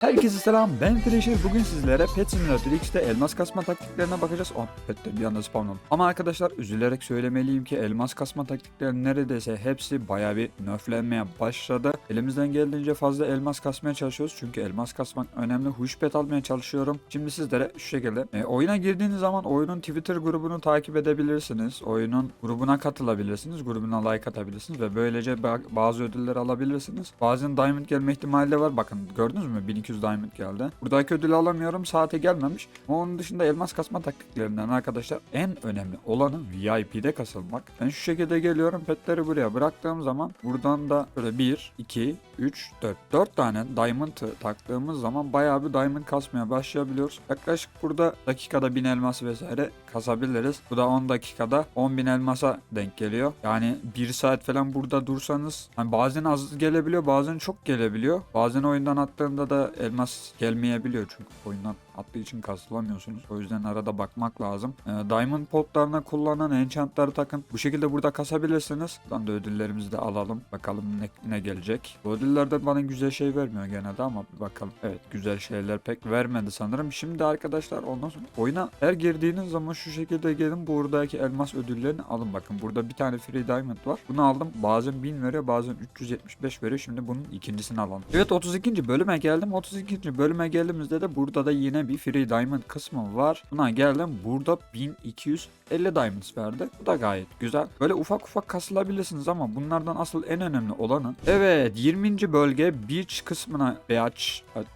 Herkese selam ben Thrasher bugün sizlere Pet Simulator X'te elmas kasma taktiklerine bakacağız. Oh pet de bir anda spawn. Ama arkadaşlar üzülerek söylemeliyim ki elmas kasma taktikleri neredeyse hepsi baya bir nerflenmeye başladı. Elimizden geldiğince fazla elmas kasmaya çalışıyoruz. Çünkü elmas kasmak önemli. Huş pet almaya çalışıyorum. Şimdi sizlere şu şekilde e, oyuna girdiğiniz zaman oyunun Twitter grubunu takip edebilirsiniz. Oyunun grubuna katılabilirsiniz. Grubuna like atabilirsiniz ve böylece ba- bazı ödüller alabilirsiniz. Bazen diamond gelme ihtimali de var. Bakın gördünüz mü? 1200 diamond geldi. Buradaki ödülü alamıyorum. Saate gelmemiş. Ama onun dışında elmas kasma taktiklerinden arkadaşlar en önemli olanı VIP'de kasılmak. Ben şu şekilde geliyorum. Petleri buraya bıraktığım zaman buradan da böyle 1, 2, 3, 4. 4 tane diamond taktığımız zaman bayağı bir diamond kasmaya başlayabiliyoruz. Yaklaşık burada dakikada 1000 elmas vesaire kasabiliriz. Bu da 10 dakikada 10.000 elmasa denk geliyor. Yani 1 saat falan burada dursanız hani bazen az gelebiliyor bazen çok gelebiliyor. Bazen oyundan attığında da elmas gelmeyebiliyor çünkü oyundan attığı için kasılamıyorsunuz. O yüzden arada bakmak lazım. Ee, Diamond potlarına kullanan enchantları takın. Bu şekilde burada kasabilirsiniz. Buradan da ödüllerimizi de alalım. Bakalım ne, ne gelecek. Bu ödüllerde bana güzel şey vermiyor genelde ama bir bakalım. Evet güzel şeyler pek vermedi sanırım. Şimdi arkadaşlar ondan sonra oyuna her girdiğiniz zaman şu şekilde gelin buradaki elmas ödüllerini alın. Bakın burada bir tane free diamond var. Bunu aldım. Bazen 1000 veriyor bazen 375 veriyor. Şimdi bunun ikincisini alalım. Evet 32. bölüme geldim. 32. bölüme geldiğimizde de burada da yine bir free diamond kısmı var. Buna geldim. Burada 1250 diamonds verdi. Bu da gayet güzel. Böyle ufak ufak kasılabilirsiniz ama bunlardan asıl en önemli olanı. Evet 20. bölge beach kısmına beach.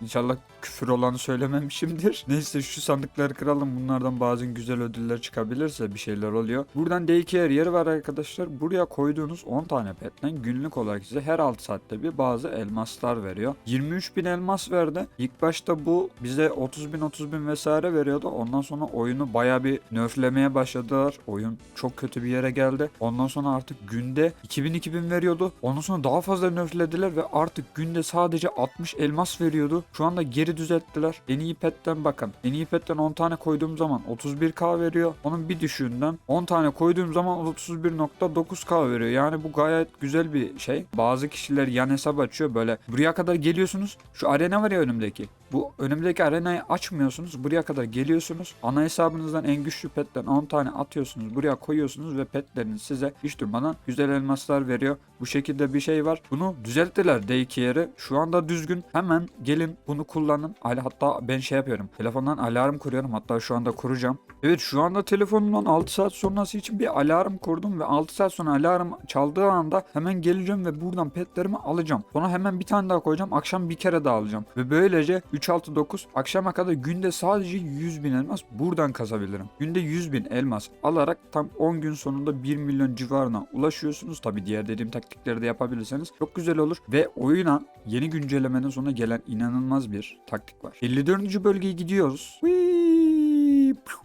İnşallah küfür olanı söylememişimdir. Neyse şu sandıkları kıralım. Bunlardan bazen güzel ödüller çıkabilirse bir şeyler oluyor. Buradan daycare yeri var arkadaşlar. Buraya koyduğunuz 10 tane petten günlük olarak size her 6 saatte bir bazı elmaslar veriyor. 23 bin elmas verdi. İlk başta bu bize 30 bin 30 bin vesaire veriyordu. Ondan sonra oyunu baya bir nerflemeye başladılar. Oyun çok kötü bir yere geldi. Ondan sonra artık günde 2000 2000 veriyordu. Ondan sonra daha fazla nerflediler ve artık günde sadece 60 elmas veriyordu. Şu anda geri düzelttiler. En iyi petten bakın. En iyi petten 10 tane koyduğum zaman 31k veriyor. Onun bir düşüğünden 10 tane koyduğum zaman 31.9k veriyor. Yani bu gayet güzel bir şey. Bazı kişiler yan hesap açıyor böyle. Buraya kadar geliyorsunuz. Şu arena var ya önümdeki. Bu önümdeki arenayı açmıyorsunuz. Buraya kadar geliyorsunuz. Ana hesabınızdan en güçlü petten 10 tane atıyorsunuz. Buraya koyuyorsunuz ve petleriniz size hiç durmadan güzel elmaslar veriyor. Bu şekilde bir şey var. Bunu düzelttiler Daycare'ı. Şu anda düzgün. Hemen gelin bunu kullanın. Hatta ben şey yapıyorum. Telefondan alarm kuruyorum. Hatta şu anda kuracağım. Evet şu anda telefonumdan 6 saat sonrası için bir alarm kurdum ve 6 saat sonra alarm çaldığı anda hemen geleceğim ve buradan petlerimi alacağım. Sonra hemen bir tane daha koyacağım. Akşam bir kere daha alacağım. Ve böylece 3 6 9 akşama kadar günde sadece 100 bin elmas buradan kazabilirim. Günde 100 bin elmas alarak tam 10 gün sonunda 1 milyon civarına ulaşıyorsunuz. Tabi diğer dediğim taktikleri de yapabilirseniz çok güzel olur. Ve oyuna yeni güncellemeden sonra gelen inanılmaz bir taktik var. 54. bölgeye gidiyoruz. Whee!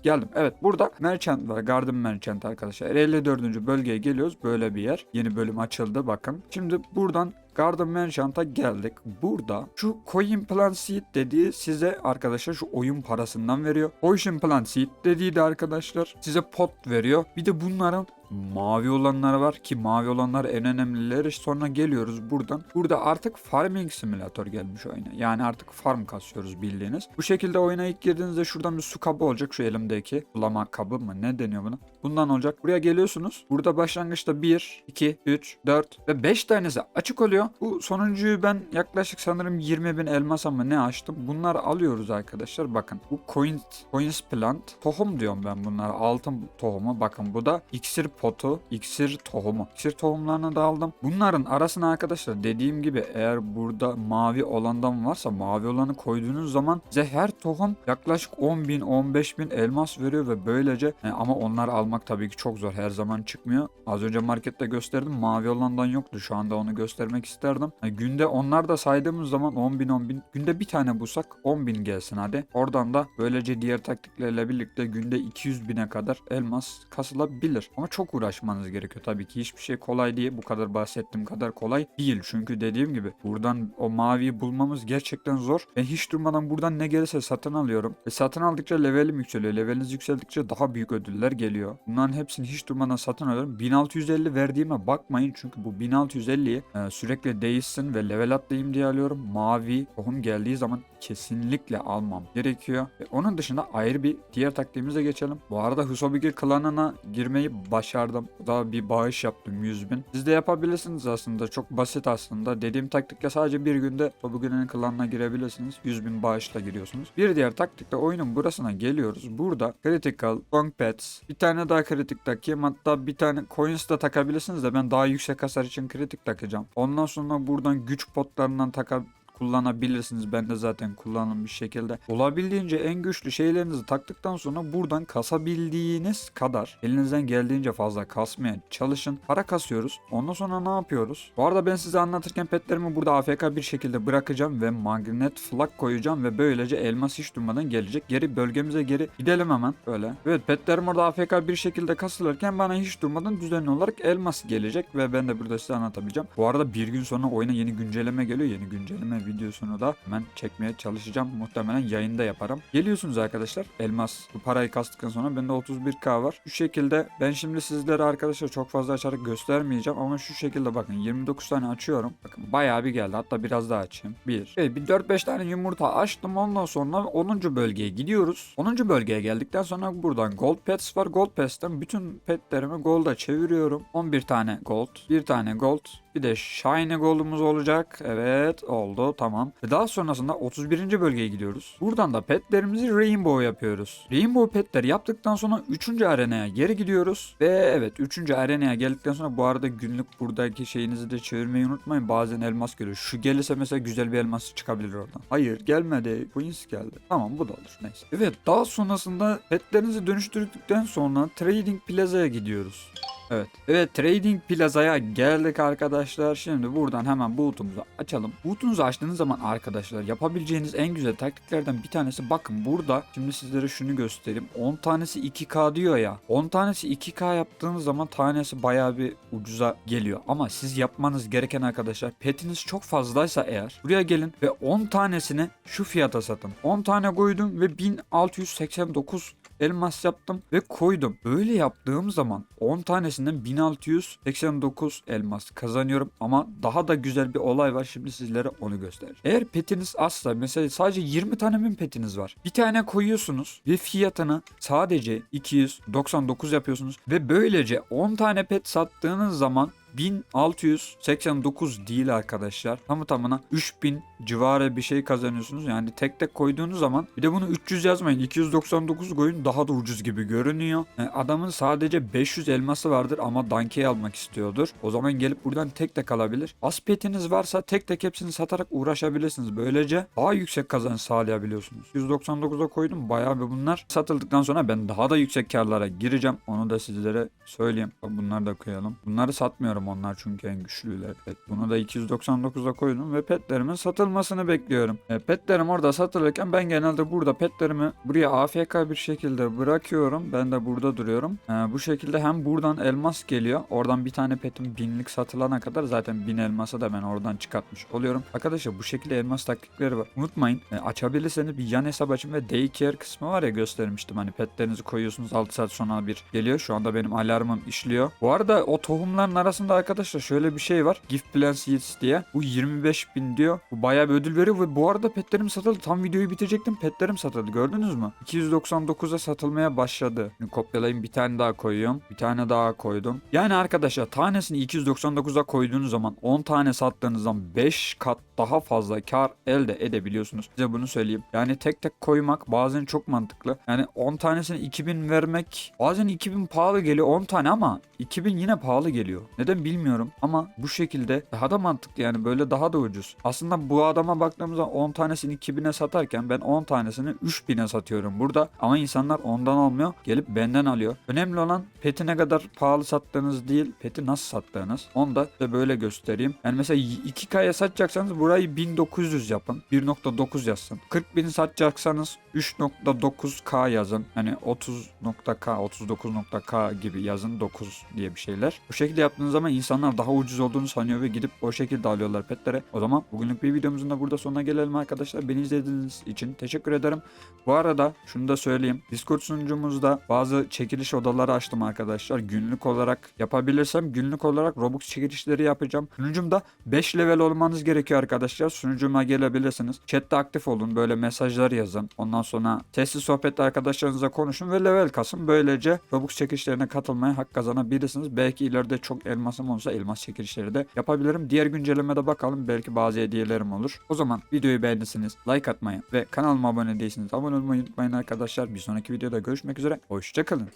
Geldim. Evet burada merchant var. Garden merchant arkadaşlar. 54. bölgeye geliyoruz. Böyle bir yer. Yeni bölüm açıldı bakın. Şimdi buradan Garden Merchant'a geldik. Burada şu Coin Plant Seed dediği size arkadaşlar şu oyun parasından veriyor. Ocean Plant Seed dediği de arkadaşlar size pot veriyor. Bir de bunların mavi olanları var ki mavi olanlar en önemlileri. Sonra geliyoruz buradan. Burada artık Farming Simulator gelmiş oyuna. Yani artık farm kasıyoruz bildiğiniz. Bu şekilde oyuna ilk girdiğinizde şuradan bir su kabı olacak şu elimdeki. Sulama kabı mı ne deniyor buna? Bundan olacak. Buraya geliyorsunuz. Burada başlangıçta 1, 2, 3, 4 ve 5 tanesi açık oluyor. Bu sonuncuyu ben yaklaşık sanırım 20 bin elmas ama ne açtım. Bunları alıyoruz arkadaşlar. Bakın bu coins, coins plant. Tohum diyorum ben bunlara. Altın tohumu. Bakın bu da iksir potu, iksir tohumu. İksir tohumlarını da aldım. Bunların arasına arkadaşlar dediğim gibi eğer burada mavi olandan varsa mavi olanı koyduğunuz zaman size her tohum yaklaşık 10 bin 15 bin elmas veriyor ve böylece e, ama onlar almak tabii ki çok zor. Her zaman çıkmıyor. Az önce markette gösterdim. Mavi olandan yoktu. Şu anda onu göstermek isterdim. E, günde onlar da saydığımız zaman 10 bin 10 bin. Günde bir tane bulsak 10 bin gelsin hadi. Oradan da böylece diğer taktiklerle birlikte günde 200 bine kadar elmas kasılabilir. Ama çok uğraşmanız gerekiyor tabii ki. Hiçbir şey kolay değil. Bu kadar bahsettiğim kadar kolay değil. Çünkü dediğim gibi buradan o maviyi bulmamız gerçekten zor. Ve hiç durmadan buradan ne gelirse satın alıyorum. Ve satın aldıkça levelim yükseliyor. Leveliniz yükseldikçe daha büyük ödüller geliyor. Bunların hepsini hiç durmadan satın alıyorum. 1650 verdiğime bakmayın çünkü bu 1650'yi e, sürekli değişsin ve level atlayayım diye alıyorum. Mavi tohum geldiği zaman kesinlikle almam gerekiyor. Ve onun dışında ayrı bir diğer taktiğimize geçelim. Bu arada Husobigi klanına girmeyi başardım. Daha bir bağış yaptım 100 bin. Siz de yapabilirsiniz aslında. Çok basit aslında. Dediğim taktikle sadece bir günde Husobigi'nin klanına girebilirsiniz. 100 bin bağışla giriyorsunuz. Bir diğer taktikle oyunun burasına geliyoruz. Burada critical, gong pets, bir tane daha kritik takayım. Hatta bir tane coins da takabilirsiniz de ben daha yüksek hasar için kritik takacağım. Ondan sonra buradan güç potlarından taka kullanabilirsiniz. Ben de zaten kullanım bir şekilde. Olabildiğince en güçlü şeylerinizi taktıktan sonra buradan kasabildiğiniz kadar elinizden geldiğince fazla kasmaya çalışın. Para kasıyoruz. Ondan sonra ne yapıyoruz? Bu arada ben size anlatırken petlerimi burada AFK bir şekilde bırakacağım ve magnet flak koyacağım ve böylece elmas hiç durmadan gelecek. Geri bölgemize geri gidelim hemen böyle. Evet petlerim orada AFK bir şekilde kasılırken bana hiç durmadan düzenli olarak elmas gelecek ve ben de burada size anlatabileceğim. Bu arada bir gün sonra oyuna yeni güncelleme geliyor. Yeni güncelleme videosunu da hemen çekmeye çalışacağım. Muhtemelen yayında yaparım. Geliyorsunuz arkadaşlar. Elmas bu parayı kastıktan sonra bende 31k var. Şu şekilde ben şimdi sizlere arkadaşlar çok fazla açarak göstermeyeceğim ama şu şekilde bakın 29 tane açıyorum. Bakın bayağı bir geldi. Hatta biraz daha açayım. 1. Evet, bir 4-5 tane yumurta açtım. Ondan sonra 10. bölgeye gidiyoruz. 10. bölgeye geldikten sonra buradan gold pets var. Gold pets'ten bütün petlerimi gold'a çeviriyorum. 11 tane gold, 1 tane gold, bir de shiny gold'umuz olacak. Evet oldu tamam. Ve daha sonrasında 31. bölgeye gidiyoruz. Buradan da petlerimizi rainbow yapıyoruz. Rainbow petleri yaptıktan sonra 3. arenaya geri gidiyoruz. Ve evet 3. arenaya geldikten sonra bu arada günlük buradaki şeyinizi de çevirmeyi unutmayın. Bazen elmas geliyor. Şu gelirse mesela güzel bir elmas çıkabilir oradan. Hayır gelmedi. Queens geldi. Tamam bu da olur. Neyse. Evet daha sonrasında petlerinizi dönüştürdükten sonra Trading Plaza'ya gidiyoruz. Evet. Evet Trading Plaza'ya geldik arkadaşlar. Şimdi buradan hemen boot'umuzu açalım. Boot'unuzu açtığınız zaman arkadaşlar yapabileceğiniz en güzel taktiklerden bir tanesi bakın burada şimdi sizlere şunu göstereyim. 10 tanesi 2K diyor ya. 10 tanesi 2K yaptığınız zaman tanesi bayağı bir ucuza geliyor. Ama siz yapmanız gereken arkadaşlar petiniz çok fazlaysa eğer buraya gelin ve 10 tanesini şu fiyata satın. 10 tane koydum ve 1689 elmas yaptım ve koydum. Böyle yaptığım zaman 10 tanesinden 1689 elmas kazanıyorum ama daha da güzel bir olay var. Şimdi sizlere onu göstereceğim. Eğer petiniz azsa mesela sadece 20 tane mi petiniz var? Bir tane koyuyorsunuz ve fiyatını sadece 299 yapıyorsunuz ve böylece 10 tane pet sattığınız zaman 1689 değil arkadaşlar. Tamı tamına 3000 civarı bir şey kazanıyorsunuz. Yani tek tek koyduğunuz zaman bir de bunu 300 yazmayın. 299 koyun daha da ucuz gibi görünüyor. Yani adamın sadece 500 elması vardır ama Danke'yi almak istiyordur. O zaman gelip buradan tek tek alabilir. Az petiniz varsa tek tek hepsini satarak uğraşabilirsiniz. Böylece daha yüksek kazanç sağlayabiliyorsunuz. 199'a koydum. Bayağı bir bunlar satıldıktan sonra ben daha da yüksek karlara gireceğim. Onu da sizlere söyleyeyim. Bunları da koyalım. Bunları satmıyorum onlar çünkü en güçlüler. Evet, bunu da 299'a koydum ve petlerimin satılmasını bekliyorum. E, petlerim orada satılırken ben genelde burada petlerimi buraya AFK bir şekilde bırakıyorum. Ben de burada duruyorum. E, bu şekilde hem buradan elmas geliyor. Oradan bir tane petim binlik satılana kadar zaten bin elması da ben oradan çıkartmış oluyorum. Arkadaşlar bu şekilde elmas taktikleri var. Unutmayın e, açabilirseniz bir yan hesap açın ve daycare kısmı var ya göstermiştim. Hani petlerinizi koyuyorsunuz 6 saat sonra bir geliyor. Şu anda benim alarmım işliyor. Bu arada o tohumların arasında arkadaşlar şöyle bir şey var. Gift Plan Seeds diye. Bu 25 bin diyor. Bu bayağı bir ödül veriyor ve bu arada petlerim satıldı. Tam videoyu bitirecektim. Petlerim satıldı. Gördünüz mü? 299'a satılmaya başladı. Şimdi kopyalayayım bir tane daha koyuyorum. Bir tane daha koydum. Yani arkadaşlar tanesini 299'a koyduğunuz zaman 10 tane sattığınız zaman 5 kat daha fazla kar elde edebiliyorsunuz. Size bunu söyleyeyim. Yani tek tek koymak bazen çok mantıklı. Yani 10 tanesini 2000 vermek bazen 2000 pahalı geliyor 10 tane ama 2000 yine pahalı geliyor. Neden bilmiyorum ama bu şekilde daha da mantıklı yani böyle daha da ucuz. Aslında bu adama baktığımızda 10 tanesini 2000'e satarken ben 10 tanesini 3000'e satıyorum burada. Ama insanlar ondan almıyor gelip benden alıyor. Önemli olan peti ne kadar pahalı sattığınız değil peti nasıl sattığınız. Onu da size böyle göstereyim. Yani mesela 2K'ya satacaksanız burayı 1900 yapın. 1.9 yazsın. 40 bin satacaksanız 3.9K yazın. Hani 30.K 39.K gibi yazın 9 diye bir şeyler. Bu şekilde yaptığınız zaman Ama insanlar daha ucuz olduğunu sanıyor ve gidip o şekilde alıyorlar petlere. O zaman bugünlük bir videomuzun da burada sonuna gelelim arkadaşlar. Beni izlediğiniz için teşekkür ederim. Bu arada şunu da söyleyeyim. Discord sunucumuzda bazı çekiliş odaları açtım arkadaşlar. Günlük olarak yapabilirsem günlük olarak Robux çekilişleri yapacağım. Sunucumda 5 level olmanız gerekiyor arkadaşlar. Sunucuma gelebilirsiniz. Chat'te aktif olun. Böyle mesajlar yazın. Ondan sonra sesli sohbette arkadaşlarınızla konuşun ve level kasın. Böylece Robux çekilişlerine katılmaya hak kazanabilirsiniz. Belki ileride çok elmasım olursa elmas çekilişleri de yapabilirim. Diğer güncellemede bakalım. Belki bazı hediyelerim olur. O zaman videoyu beğendiyseniz like atmayı ve kanalıma abone değilseniz abone olmayı unutmayın arkadaşlar. Bir sonraki videoda görüşmek üzere. Hoşçakalın.